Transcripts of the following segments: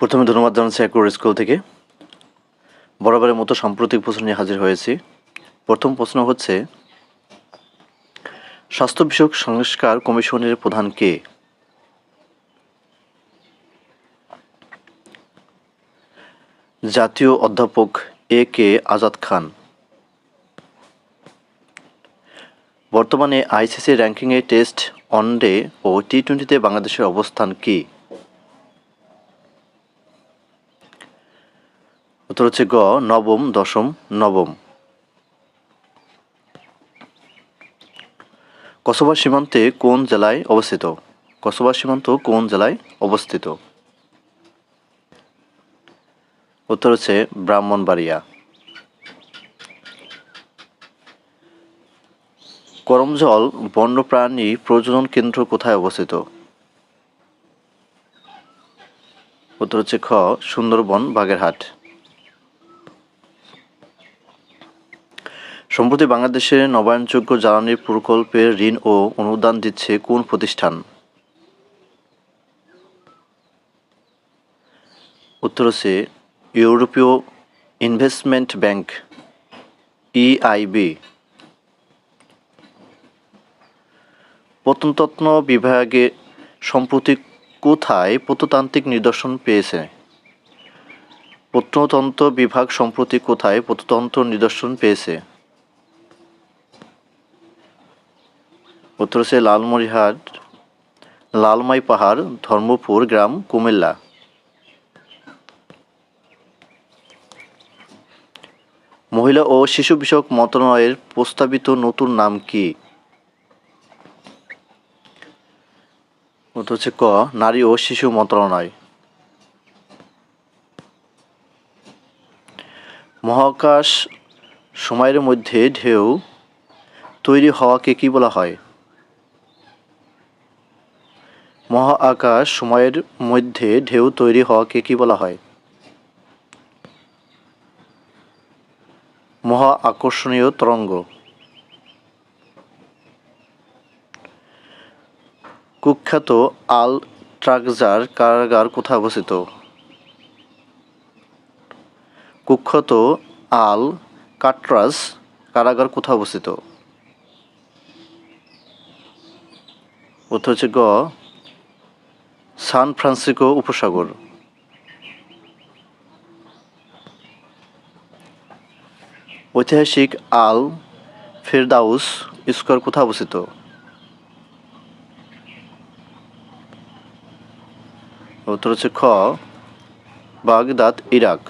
প্রথমে ধন্যবাদ জানাচ্ছি অ্যাক্রোর স্কুল থেকে। বরাবরের মতো সাম্প্রতিক প্রশ্ন নিয়ে হাজির হয়েছি। প্রথম প্রশ্ন হচ্ছে, স্বাস্থ্য বিষয়ক সংস্কার কমিশনের প্রধান কে? জাতীয় অধ্যাপক এ কে আজাদ খান। বর্তমানে আইসিসি র্যাঙ্কিংয়ে টেস্ট ওয়ানডে ও টি টোয়েন্টিতে বাংলাদেশের অবস্থান কী? উত্তর হচ্ছে গ, নবম, দশম, নবম। কসবা সীমান্তে কোন জেলায় অবস্থিত? কসবা সীমান্ত কোন জেলায় অবস্থিত? উত্তর হচ্ছে ব্রাহ্মণবাড়িয়া। করমজল বন্যপ্রাণী প্রজনন কেন্দ্র কোথায় অবস্থিত? উত্তর হচ্ছে খ, সুন্দরবন, বাগেরহাট। সম্প্রতি বাংলাদেশে নবায়নযোগ্য জ্বালানি প্রকল্পের ঋণ ও অনুদান দিচ্ছে কোন প্রতিষ্ঠান? উত্তর হচ্ছে ইউরোপীয় ইনভেস্টমেন্ট ব্যাংক, ইআইবি। প্রত্নতত্ত্ব বিভাগে সম্প্রতি কোথায় প্রত্নতান্ত্রিক নিদর্শন পেয়েছে? প্রত্নতন্ত্র বিভাগ সম্প্রতি কোথায় প্রত্নতন্ত্র নিদর্শন পেয়েছে? উত্তর হচ্ছে লালমরিহাট লালমাই পাহাড়, ধর্মপুর গ্রাম, কুমিল্লা। মহিলা ও শিশু বিষয়ক মন্ত্রণালয়ের প্রস্তাবিত নতুন নাম কি? হচ্ছে ক, নারী ও শিশু মন্ত্রণালয়। মহাকাশ সময়ের মধ্যে ঢেউ তৈরি হওয়াকে কি বলা হয়? মহা আকাশ সময়ের মধ্যে ঢেউ তৈরি হওয়াকে কি বলা হয়? মহা আকর্ষণীয় তরঙ্গ। কুখ্যাত আল ট্রাকজার কারাগার কোথায় অবস্থিত? কুখ্যাত আল কাটরাস কারাগার কোথায় অবস্থিত? উত্তর হচ্ছে গ সান ফ্রান্সিসকো উপসাগর। ঐতিহাসিক আল ফেরদাউস স্কোয়ার কোথায় অবস্থিত? উত্তর হচ্ছে খ, বাগদাদ, ইরাক।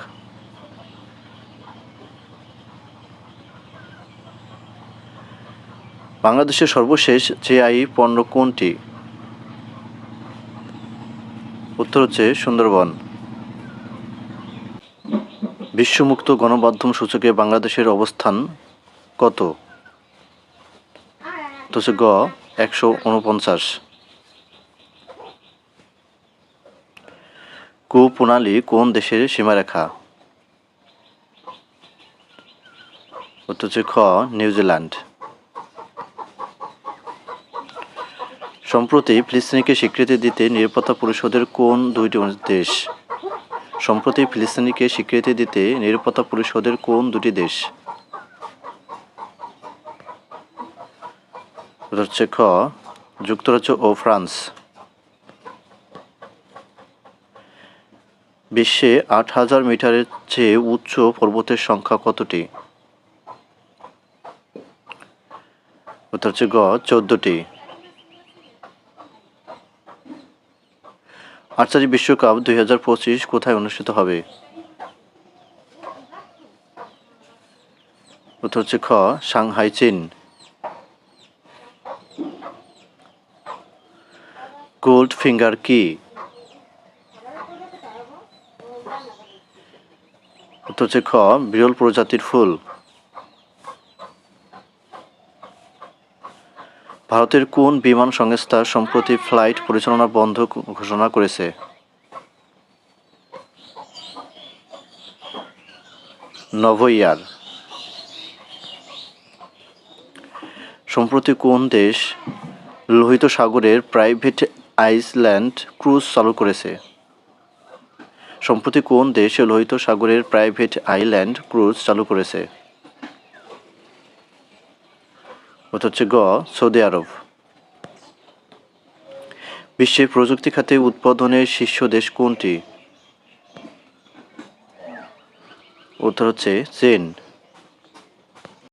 বাংলাদেশের সর্বশেষ জেআই পণ্য কোনটি? উত্তর হচ্ছে সুন্দরবন। বিশ্বমুক্ত গণমাধ্যম সূচকে বাংলাদেশের অবস্থান কত? হচ্ছে গ, একশো উনপঞ্চাশ কুপ্রণালী কোন দেশের সীমারেখা? উত্তর হচ্ছে খ, নিউজিল্যান্ড। সম্প্রতি ফিলিস্তিনিকে স্বীকৃতি দিতে নিরাপত্তা পরিষদের কোন দুইটি দেশ? সম্প্রতি ফিলিস্তিনিকে স্বীকৃতি দিতে নিরাপত্তা পরিষদের কোন দুটি দেশ? হচ্ছে খ, যুক্তরাজ্য ও ফ্রান্স। বিশ্বে আট হাজার মিটারের চেয়ে উচ্চ পর্বতের সংখ্যা কতটি? উত্তর হচ্ছে গ, চোদ্দটি। আর্চারি বিশ্বকাপ দুই কোথায় অনুষ্ঠিত হবে? উত্তর হচ্ছে খ, সাংহাই, চীন। গোল্ড ফিঙ্গার কি? উত্তর হচ্ছে খ, বিরল প্রজাতির ফুল। ভারতের কোন বিমান সংস্থা সম্প্রতি ফ্লাইট পরিচালনা বন্ধ ঘোষণা করেছে? নভোয়ার সম্প্রতি কোন দেশ লোহিত সাগরের প্রাইভেট আইসল্যান্ড ক্রুজ চালু করেছে? সম্প্রতি কোন দেশ লোহিত সাগরের প্রাইভেট আইল্যান্ড ক্রুজ চালু করেছে? উত্তর হচ্ছে গ, সৌদি আরব। বিশ্বে প্রযুক্তি খাতে উৎপাদনের শীর্ষ দেশ কোনটি? উত্তর হচ্ছে চীন।